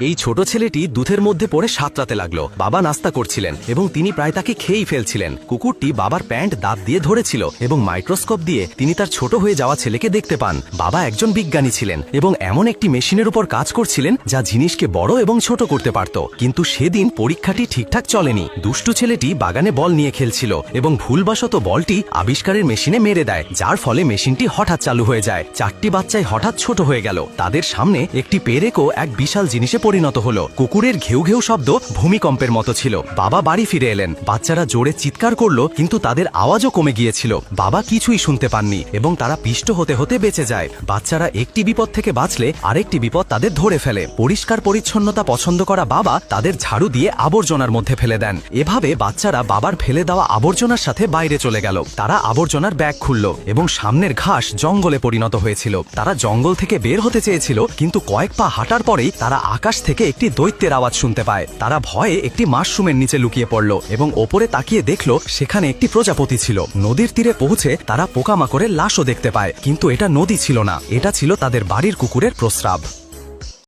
এই ছোট ছেলেটি দুধের মধ্যে পড়ে সাঁতরাতে লাগল। বাবা নাস্তা করছিলেন এবং তিনি প্রায় তাকে খেয়েই ফেলছিলেন। কুকুরটি বাবার প্যান্ট দাঁত দিয়ে ধরেছিল এবং মাইক্রোস্কোপ দিয়ে তিনি তার ছোট হয়ে যাওয়া ছেলেকে দেখতে পান। বাবা একজন বিজ্ঞানী ছিলেন এবং এমন একটি মেশিনের উপর কাজ করছিলেন যা জিনিসকে বড় এবং ছোট করতে পারত। কিন্তু সেদিন পরীক্ষাটি ঠিকঠাক চলেনি। দুষ্টু ছেলেটি বাগানে বল নিয়ে খেলছিল এবং ভুলবশত বলটি আবিষ্কারের মেশিনে মেরে দেয়, যার ফলে মেশিনটি হঠাৎ চালু হয়ে যায়। চারটি বাচ্চায় হঠাৎ ছোট হয়ে গেল। তাদের সামনে একটি পেরেকও এক বিশাল জিনিসে পরিণত হলো। কুকুরের ঘেউ ঘেউ শব্দ ভূমিকম্পের মতো ছিল। বাবা বাড়ি ফিরে এলেন। বাচ্চারা জোরে চিৎকার করল, কিন্তু তাদের আওয়াজও কমে গিয়েছিল। বাবা কিছুই শুনতে পাননি এবং তারা পিষ্ট হতে হতে বেঁচে যায়। বাচ্চারা একটি বিপদ থেকে বাঁচলে আরেকটি বিপদ তাদের ধরে ফেলে। পরিষ্কার পরিচ্ছন্নতা পছন্দ করা বাবা তাদের ঝাড়ু দিয়ে আবর্জনার মধ্যে ফেলে দেন। এভাবে বাচ্চারা বাবার ফেলে দেওয়া আবর্জনার সাথে বাইরে চলে গেল। তারা আবর্জনার ব্যাগ খুলল এবং সামনের ঘাস জঙ্গলে পরিণত হয়েছিল। তারা জঙ্গল থেকে বের হতে চেয়েছিল, কিন্তু কয়েক পা হাঁটার পরেই তারা আকাশ থেকে একটি দৈত্যের আওয়াজ শুনতে পায়। তারা ভয়ে একটি মাশরুমের নিচে লুকিয়ে পড়ল এবং ওপরে তাকিয়ে দেখল, সেখানে একটি প্রজাপতি ছিল। নদীর তীরে পৌঁছে তারা পোকামাকড়ের লাশও দেখতে পায়, কিন্তু এটা নদী ছিল না। এটা ছিল তাদের বাড়ির কুকুরের প্রস্রাব।